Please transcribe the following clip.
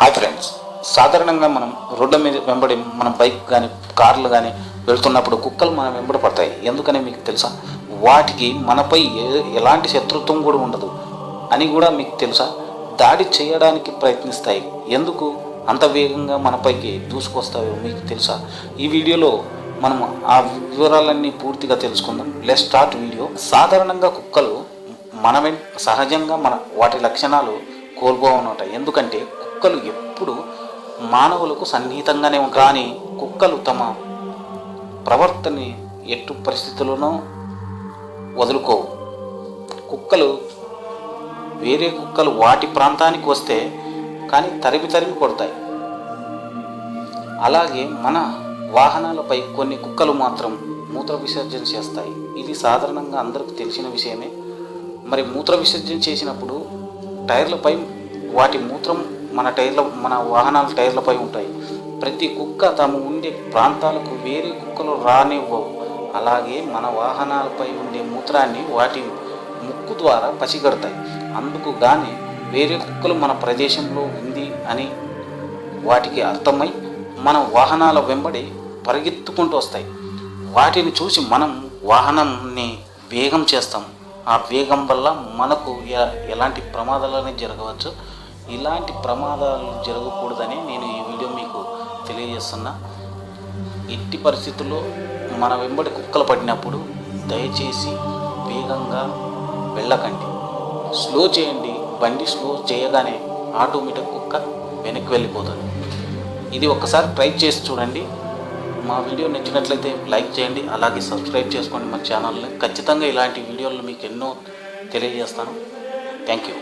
Hi friends సాధారణంగా మనం రోడ్ల మీద వెంబడి మన బైక్ కానీ కార్లు కానీ వెళ్తున్నప్పుడు కుక్కలు మనం వెంబడి పడతాయి. ఎందుకని మీకు తెలుసా? వాటికి మనపై ఏ- ఎలాంటి శత్రుత్వం కూడా ఉండదు అని కూడా మీకు తెలుసా? దాడి చేయడానికి ప్రయత్నిస్తాయి. ఎందుకు? అంత వేగంగా మనపైకి దూసుకొస్తాయో మీకు తెలుసా? ఈ వీడియోలో మనం ఆ వివరాలన్నీ పూర్తిగా తెలుసుకుందాం. లెస్ స్టార్ట్ వీడియో సాధారణంగా కుక్కలు మనమే సహజంగా మన వాటి లక్షణాలు కోల్పోవనుంటాయి ఎందుకంటే కుక్కలు ఎప్పుడు మానవులకు సన్నిహితంగానే ఉంటాయి కానీ కుక్కలు తమ ప్రవర్తనని ఎట్టు పరిస్థితుల్లోనూ వదులుకోవు. కుక్కలు వేరే కుక్కలు వాటి ప్రాంతానికి వస్తే కానీ తరిమి తరిమి కొడతాయి. అలాగే మన వాహనాలపై కొన్ని కుక్కలు మాత్రం మూత్ర విసర్జన చేస్తాయి. ఇది సాధారణంగా అందరికీ తెలిసిన విషయమే. మరి మూత్ర విసర్జన చేసినప్పుడు టైర్లపై వాటి మూత్రం మన టైర్ల మన వాహనాల టైర్లపై ఉంటాయి. ప్రతి కుక్క తాము ఉండే ప్రాంతాలకు వేరే కుక్కలు రానివ్వవు. అలాగే మన వాహనాలపై ఉండే మూత్రాన్ని వాటి ముక్కు ద్వారా పసిగడతాయి. అందుకు గాని వేరే కుక్కలు మన ప్రదేశంలో ఉంది అని వాటికి అర్థమై మన వాహనాల వెంబడి పరిగెత్తుకుంటూ వస్తాయి. వాటిని చూసి మనం వాహనాన్ని వేగం చేస్తాం. ఆ వేగం వల్ల మనకు ఎలాంటి ప్రమాదాలనే జరగవచ్చు. ఇలాంటి ప్రమాదాలు జరగకూడదని నేను ఈ వీడియో మీకు తెలియజేస్తున్నా. ఎట్టి పరిస్థితుల్లో మన వెంబడి కుక్కలు పడినప్పుడు దయచేసి వేగంగా వెళ్ళకండి. స్లో చేయండి. బండి స్లో చేయగానే ఆటోమేటిక్ కుక్క వెనక్కి వెళ్ళిపోతుంది. ఇది ఒక్కసారి ట్రై చేసి చూడండి. మా వీడియో నచ్చినట్లయితే లైక్ చేయండి. అలాగే సబ్స్క్రైబ్ చేసుకోండి మా ఛానల్ని. ఖచ్చితంగా ఇలాంటి వీడియోలు మీకు ఎన్నో తెలియజేస్తాను. Thank you.